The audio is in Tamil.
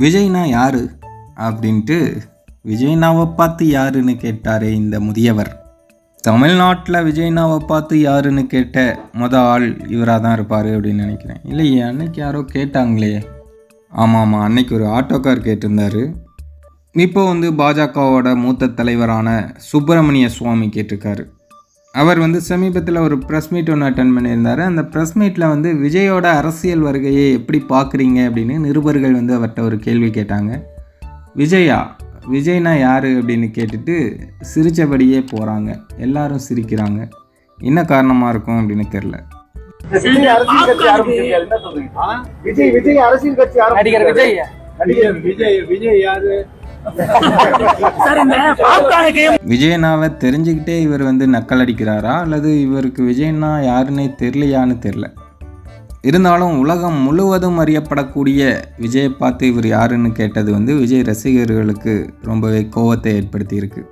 விஜய்னா யாரு? அப்படின்ட்டு விஜய்னாவை பார்த்து யாருன்னு கேட்டாரே இந்த முதியவர். தமிழ்நாட்டில் விஜய்னாவை பார்த்து யாருன்னு கேட்ட மொத ஆள் இவராக தான் இருப்பார் அப்படின்னு நினைக்கிறேன். இல்லையே அன்னைக்கு யாரோ கேட்டாங்களே. ஆமாம் ஆமாம் அன்னைக்கு ஒரு ஆட்டோக்கார் கேட்டிருந்தார். இப்போ வந்து பாஜகவோட மூத்த தலைவரான சுப்பிரமணிய சுவாமி கேட்டிருக்காரு. அவர் வந்து சமீபத்தில் ஒரு ப்ரெஸ் மீட் ஒன்று அட்டன் பண்ணியிருந்தார். அந்த ப்ரெஸ் மீட்டில் வந்து விஜயோட அரசியல் வருகையை எப்படி பார்க்குறீங்க அப்படின்னு நிருபர்கள் வந்து அவர்கிட்ட ஒரு கேள்வி கேட்டாங்க. விஜயா விஜய்னா யார் அப்படின்னு கேட்டுட்டு சிரித்தபடியே போகிறாங்க எல்லாரும் சிரிக்கிறாங்க. என்ன காரணமாக இருக்கும் அப்படின்னு தெரில விஜய் விஜய் விஜய் அரசியல் கட்சி. விஜய் விஜய் விஜய் யாரு? விஜயனாவை தெரிஞ்சுக்கிட்டே இவர் வந்து நக்கல் அடிக்கிறாரா? அல்லது இவருக்கு விஜயனா யாருன்னே தெரியலையான்னு தெரில இருந்தாலும் உலகம் முழுவதும் அறியப்படக்கூடிய விஜயை பார்த்து இவர் யாருன்னு கேட்டது வந்து விஜய் ரசிகர்களுக்கு ரொம்பவே கோவத்தை ஏற்படுத்தியிருக்கு.